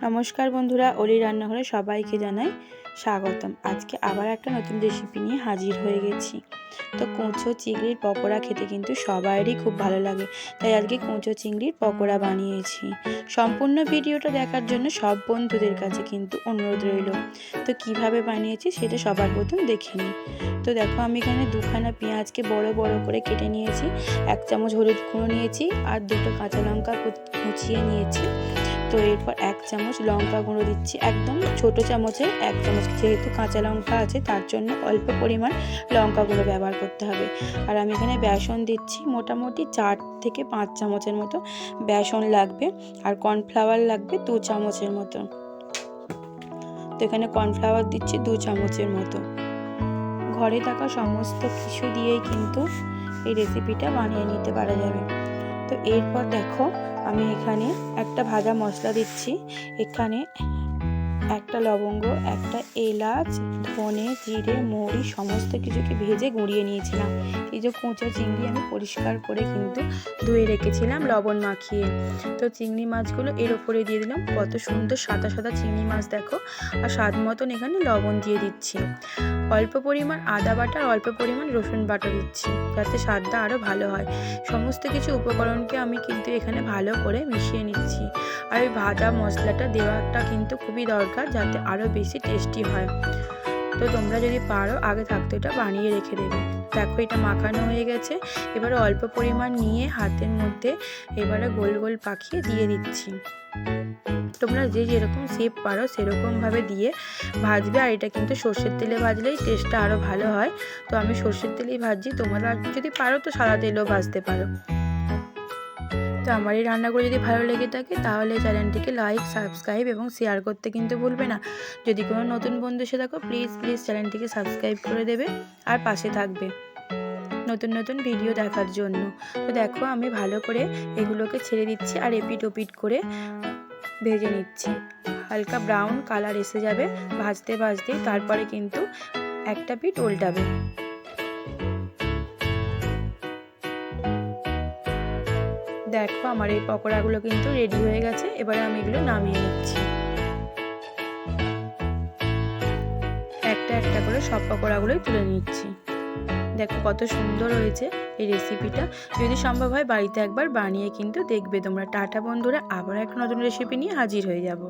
নমস্কার বন্ধুরা, অলি রান্নাঘরে সবাইকে জানাই স্বাগতম। আজকে আবার একটা নতুন রেসিপি নিয়ে হাজির হয়ে গেছি। তো কুঁচো চিংড়ির পকোড়া খেতে কিন্তু সবারই খুব ভালো লাগে। তাই আজকে কুঁচো চিংড়ির পকোড়া বানিয়েছি। সম্পূর্ণ ভিডিওটা দেখার জন্য সব বন্ধুদের কাছে কিন্তু অনুরোধ রইল। তো কীভাবে বানিয়েছি সেটা সবার প্রথম দেখে নিই। তো দেখো আমি এখানে দুখানা পেঁয়াজকে বড় বড় করে কেটে নিয়েছি। এক চামচ হলুদ গুঁড়ো নিয়েছি আর দুটো কাঁচা লঙ্কা কুচিয়ে নিয়েছি। তো এরপর এক চামচ লঙ্কা গুঁড়ো দিচ্ছি, একদম ছোট চামচের এক চামচ। যেহেতু কাঁচা লঙ্কা আছে, তার জন্য অল্প পরিমাণ লঙ্কা গুঁড়ো ব্যবহার করতে হবে। আর আমি এখানে বেসন দিচ্ছি, মোটামুটি চার থেকে পাঁচ চামচের মতো বেসন লাগবে আর কর্নফ্লাওয়ার লাগবে দু চামচের মতো। তো এখানে কর্নফ্লাওয়ার দিচ্ছি দু চামচের মতো। ঘরে থাকা সমস্ত কিছু দিয়েই কিন্তু এই রেসিপিটা বানিয়ে নিতে পারা যাবে। তো এরপর দেখো আমি এখানে একটা ভাজা মশলা দিচ্ছি। এখানে একটা লবঙ্গ, একটা এলাচ, ধনে, জিরে, মৌরি সমস্ত কিছুকে ভেজে গুঁড়িয়ে নিয়েছিলাম। এই যে কুঁচো চিংড়ি আমি পরিষ্কার করে কিন্তু ধুয়ে রেখেছিলাম লবণ মাখিয়ে। তো চিংড়ি মাছগুলো এর ওপরে দিয়ে দিলাম। কত সুন্দর সাদা সাদা চিংড়ি মাছ দেখো। আর স্বাদ মতন এখানে লবণ দিয়ে দিচ্ছি। অল্প পরিমাণ আদা বাটা আর অল্প পরিমাণ রসুন বাটা দিচ্ছি, যাতে স্বাদটা আরও ভালো হয়। সমস্ত কিছু উপকরণকে আমি কিন্তু এখানে ভালো করে মিশিয়ে নিচ্ছি। আর ওই ভাজা মশলাটা দেওয়াটা কিন্তু খুবই দরকার, যাতে আরও বেশি টেস্টি হয়। তো তোমরা যদি পারো, আগে থাকতে এটা বানিয়ে রেখে দেবে। দেখো, এটা মাখানো হয়ে গেছে। এবারে অল্প পরিমাণ নিয়ে হাতের মধ্যে এবারে গোল গোল পাকিয়ে দিয়ে দিচ্ছি। তোমরা যে যেরকম শেপ পারো, সেরকমভাবে দিয়ে ভাজবে। আর এটা কিন্তু সর্ষের তেলে ভাজলেই টেস্টটা আরও ভালো হয়। তো আমি সর্ষের তেলেই ভাজছি। তোমরা যদি পারো, তো সাদা তেলেও ভাজতে পারো। তো আমার এই রান্নাগুলো যদি ভালো লেগে থাকে, তাহলে চ্যানেলটিকে লাইক সাবস্ক্রাইব এবং শেয়ার করতে কিন্তু ভুলবে না। যদি কোনো নতুন বন্ধু এসে থাকো প্লিজ প্লিজ চ্যানেলটিকে সাবস্ক্রাইব করে দেবে আর পাশে থাকবে নতুন নতুন ভিডিও দেখার জন্য। তো দেখো, আমি ভালো করে এগুলোকে ছেড়ে দিচ্ছি আর এপিট ওপিট করে ভেজে নিচ্ছি। হালকা ব্রাউন কালার এসে যাবে, ভাজতে ভাজতে, তারপরে কিন্তু একটা পিঠ উল্টাবে। দেখো, আমার এই পকোড়াগুলো কিন্তু রেডি হয়ে গেছে। এবারে আমি এগুলো নামিয়ে নিচ্ছি। একটা একটা করে সব পকোড়াগুলোই তুলে নিচ্ছি। দেখো কত সুন্দর হয়েছে এই রেসিপিটা যদি সম্ভব হয়, বাড়িতে একবার বানিয়ে কিন্তু দেখবে তোমরা। টাটা বন্ধুরা আবার একটা নতুন রেসিপি নিয়ে হাজির হয়ে যাব।